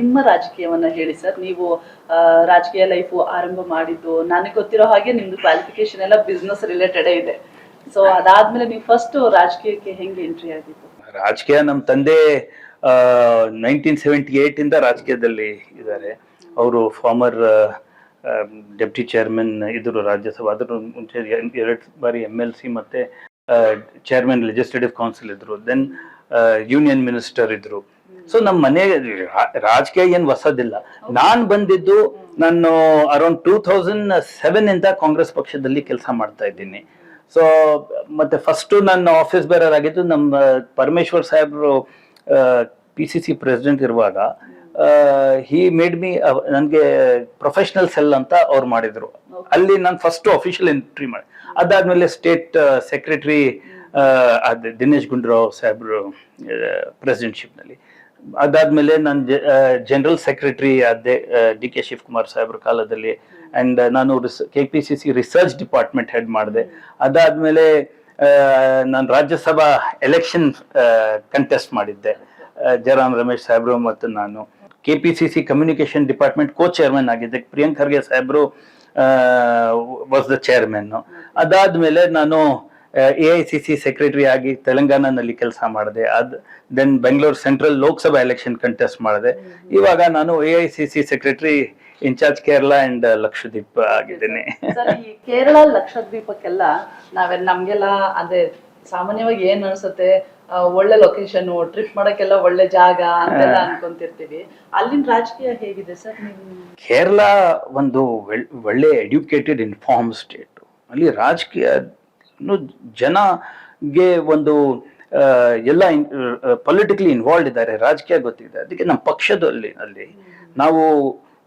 ನಿಮ್ಮ ರಾಜಕೀಯವನ್ನ ಹೇಳಿ ಸರ್. ನೀವು ರಾಜಕೀಯ ಲೈಫು ಆರಂಭ ಮಾಡಿದ್ದು, ನನಗೆ ಗೊತ್ತಿರೋ ಹಾಗೆ ನಿಮ್ದು ಕ್ವಾಲಿಫಿಕೇಶನ್ ಎಲ್ಲ ಬಿಸ್ನೆಸ್ ರಿಲೇಟೆಡ್ ಇದೆ. ಸೊ ಅದಾದ್ಮೇಲೆ ನೀವು ಫಸ್ಟ್ ರಾಜಕೀಯಕ್ಕೆ ಹೆಂಗೆ ಎಂಟ್ರಿ ಆಗಿತ್ತು ರಾಜಕೀಯ ನಮ್ಮ ತಂದೆ ನೈನ್ಟೀನ್ ಸೆವೆಂಟಿ ಏಟ್ ಇಂದ ರಾಜಕೀಯದಲ್ಲಿ ಇದ್ದಾರೆ. ಅವರು ಫಾರ್ಮರ್ ಡೆಪ್ಟಿ ಚೇರ್ಮನ್ ಇದ್ರು ರಾಜ್ಯಸಭಾ. ಅದ್ರ ಮುಂಚೆ ಎರಡು ಬಾರಿ ಎಂ ಎಲ್ ಸಿ ಮತ್ತೆ ಚೇರ್ಮನ್ ಲೆಜಿಸ್ಲೇಟಿವ್ ಕೌನ್ಸಿಲ್ ಇದ್ರು. ದೆನ್ ಯೂನಿಯನ್ ಮಿನಿಸ್ಟರ್ ಇದ್ರು. ಸೊ ನಮ್ಮ ಮನೆ ರಾಜಕೀಯ ಏನ್ ಹೊಸದಿಲ್ಲ. ನಾನ್ ಬಂದಿದ್ದು ನಾನು ಅರೌಂಡ್ ಟೂ ತೌಸಂಡ್ ಸೆವೆನ್ ಇಂದ ಕಾಂಗ್ರೆಸ್ ಪಕ್ಷದಲ್ಲಿ ಕೆಲಸ ಮಾಡ್ತಾ ಇದ್ದೀನಿ. ಸೊ ಮತ್ತೆ ಫಸ್ಟ್ ನನ್ನ ಆಫೀಸ್ ಬೇರರ್ ಆಗಿದ್ದು ನಮ್ಮ ಪರಮೇಶ್ವರ್ ಸಾಹೇಬ್ರು ಪಿ ಸಿ ಸಿ ಪ್ರೆಸಿಡೆಂಟ್ ಇರುವಾಗ ಹಿ ಮೇಡ್ ಮಿ ನನಗೆ ಪ್ರೊಫೆಷನಲ್ ಸೆಲ್ ಅಂತ ಅವ್ರು ಮಾಡಿದ್ರು. ಅಲ್ಲಿ ನಾನು ಫಸ್ಟ್ ಅಫಿಷಿಯಲ್ ಎಂಟ್ರಿ ಮಾಡಿ. ಅದಾದ್ಮೇಲೆ ಸ್ಟೇಟ್ ಸೆಕ್ರೆಟರಿ ಅದೇ ದಿನೇಶ್ ಗುಂಡೂರಾವ್ ಸಾಹೇಬ್ರು ಪ್ರೆಸಿಡೆಂಟ್ಶಿಪ್ನಲ್ಲಿ ಅದಾದ್ಮೇಲೆ ನಾನು ಜನರಲ್ ಸೆಕ್ರೆಟರಿ ಆದೆ ಡಿ ಕೆ ಶಿವಕುಮಾರ್ ಸಾಹೇಬ್ರ ಕಾಲದಲ್ಲಿ. ಅಂಡ್ ನಾನು K P C C research department head ಮಾಡಿದೆ. ಅದಾದ್ಮೇಲೆ ನಾನು ರಾಜ್ಯಸಭಾ ಎಲೆಕ್ಷನ್ ಕಂಟೆಸ್ಟ್ ಮಾಡಿದ್ದೆ. ಜಯರಾಮ್ ರಮೇಶ್ ಸಾಹೇಬ್ರು ಮತ್ತು ನಾನು. K P C C communication department co chairman ಆಗಿದ್ದೆ. ಪ್ರಿಯಾಂಕ್ ಖರ್ಗೆ ಸಾಹೇಬ್ರು ವಾಸ್ ದ ಚೇರ್ಮನ್ ಅದಾದ್ಮೇಲೆ ನಾನು A I C C secretary ಆಗಿ ತೆಲಂಗಾಣನಲ್ಲಿ ಕೆಲಸ ಮಾಡಿದೆ. ಅದ್ then Bengaluru central Lok Sabha election contest ಮಾಡಿದೆ. ಇವಾಗ ನಾನು A I C C secretary in charge Kerala and Lakshadweep ಆಗಿದ್ದೇನೆ. ಈ ಕೇರಳ ಲಕ್ಷದ್ವೀಪಕ್ಕೆಲ್ಲ ನಾವೇ ನಮ್ಗೆಲ್ಲ ಅದೇ ಸಾಮಾನ್ಯವಾಗಿ ಏನ್ ಅನ್ಸುತ್ತೆ ಒಳ್ಳೆ ಲೊಕೇಶನ್ ಟ್ರಿಪ್ ಮಾಡಕ್ಕೆಲ್ಲ ಒಳ್ಳೆ ಜಾಗ ಅಂತೆಲ್ಲ ಅನ್ಕೊಂತಿರ್ತೀವಿ. ಅಲ್ಲಿನ ರಾಜಕೀಯ ಹೇಗಿದೆ ಸರ್ ಕೇರಳ ಒಂದು ಒಳ್ಳೆ ಎಡ್ಯುಕೇಟೆಡ್ ಇನ್ಫಾರ್ಮ್ ಸ್ಟೇಟ್ ಅಲ್ಲಿ ರಾಜಕೀಯ ಜನಗೆ ಒಂದು ಎಲ್ಲ ಪೊಲಿಟಿಕಲಿ ಇನ್ವಾಲ್ವ್ ಇದ್ದಾರೆ ರಾಜಕೀಯ ಗೊತ್ತಿದೆ. ಅದಕ್ಕೆ ನಮ್ಮ ಪಕ್ಷದಲ್ಲಿ ಅಲ್ಲಿ ನಾವು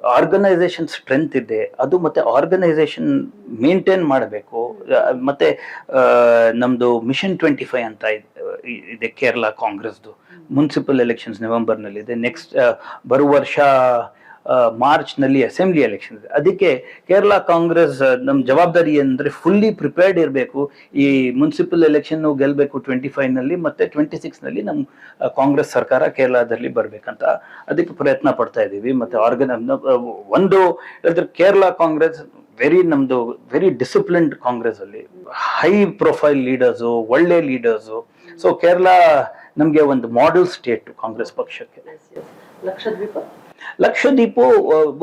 ಆರ್ಗನೈಸೇಷನ್ ಸ್ಟ್ರೆಂತ್ ಇದೆ ಅದು ಮತ್ತೆ ಆರ್ಗನೈಸೇಷನ್ ಮೇಂಟೈನ್ ಮಾಡಬೇಕು. ಮತ್ತೆ ನಮ್ಮದು ನಮ್ದು ಮಿಷನ್ ಟ್ವೆಂಟಿ ಫೈವ್ ಅಂತ ಇದೆ- ಇದೆ ಕೇರಳ ಕಾಂಗ್ರೆಸ್ದು. ಮುನ್ಸಿಪಲ್ ಎಲೆಕ್ಷನ್ಸ್ ನವೆಂಬರ್ನಲ್ಲಿ ಇದೆ ನೆಕ್ಸ್ಟ್ ಬರುವ ವರ್ಷ ಮಾರ್ಚ್ನಲ್ಲಿ ಅಸೆಂಬ್ಲಿ ಎಲೆಕ್ಷನ್ ಇದೆ. ಅದಕ್ಕೆ ಕೇರಳ ಕಾಂಗ್ರೆಸ್ ನಮ್ಮ ಜವಾಬ್ದಾರಿ ಅಂದ್ರೆ ಫುಲ್ಲಿ ಪ್ರಿಪೇರ್ಡ್ ಇರಬೇಕು. ಈ ಮುನ್ಸಿಪಲ್ ಎಲೆಕ್ಷನ್ ಗೆಲ್ಲಬೇಕು ಟ್ವೆಂಟಿ ಫೈವ್ನಲ್ಲಿ ಮತ್ತೆ ಟ್ವೆಂಟಿ ಸಿಕ್ಸ್ನಲ್ಲಿ ನಮ್ಮ ಕಾಂಗ್ರೆಸ್ ಸರ್ಕಾರ ಕೇರಳದಲ್ಲಿ ಬರ್ಬೇಕಂತ ಅದಕ್ಕೆ ಪ್ರಯತ್ನ ಪಡ್ತಾ ಇದ್ದೀವಿ. ಮತ್ತೆ ಆರ್ಗನ ಒಂದು ಹೇಳಿದ್ರೆ ಕೇರಳ ಕಾಂಗ್ರೆಸ್ ವೆರಿ ನಮ್ದು ವೆರಿ ಡಿಸಿಪ್ಲಿನ್ಡ್ ಕಾಂಗ್ರೆಸ್ ಅಲ್ಲಿ. ಹೈ ಪ್ರೊಫೈಲ್ ಲೀಡರ್ಸು ಒಳ್ಳೆ ಲೀಡರ್ಸು ಸೊ ಕೇರಳ ನಮಗೆ ಒಂದು ಮಾಡೆಲ್ ಸ್ಟೇಟ್ ಕಾಂಗ್ರೆಸ್ ಪಕ್ಷಕ್ಕೆ. ಲಕ್ಷದ್ವೀಪ? ಲಕ್ಷದ್ವೀಪು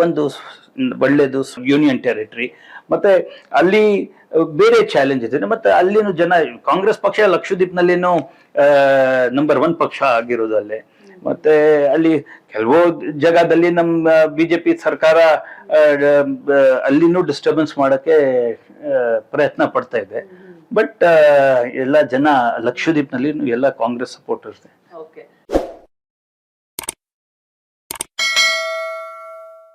ಒಂದು ಒಳ್ಳೆಯದು ಒಳ್ಳೇದು ಯೂನಿಯನ್ ಟೆರಿಟರಿ. ಮತ್ತೆ ಅಲ್ಲಿ ಬೇರೆ ಚಾಲೆಂಜ್ ಇದೆ ಮತ್ತೆ ಅಲ್ಲಿನ ಜನ ಕಾಂಗ್ರೆಸ್ ಪಕ್ಷ ಲಕ್ಷದ್ವೀಪ್ನಲ್ಲಿನೂ ನಂಬರ್ ಒನ್ ಪಕ್ಷ ಆಗಿರೋದು ಅಲ್ಲೇ. ಮತ್ತೆ ಅಲ್ಲಿ ಕೆಲವು ಜಾಗದಲ್ಲಿ ನಮ್ಮ ಬಿಜೆಪಿ ಸರ್ಕಾರ ಅಲ್ಲಿನೂ ಡಿಸ್ಟರ್ಬೆನ್ಸ್ ಮಾಡಕ್ಕೆ ಪ್ರಯತ್ನ ಪಡ್ತಾ ಇದೆ. ಬಟ್ ಎಲ್ಲ ಜನ ಲಕ್ಷದ್ವೀಪ್ನಲ್ಲಿ ಎಲ್ಲ ಕಾಂಗ್ರೆಸ್ ಸಪೋರ್ಟರ್ಸ್ ಓಕೆ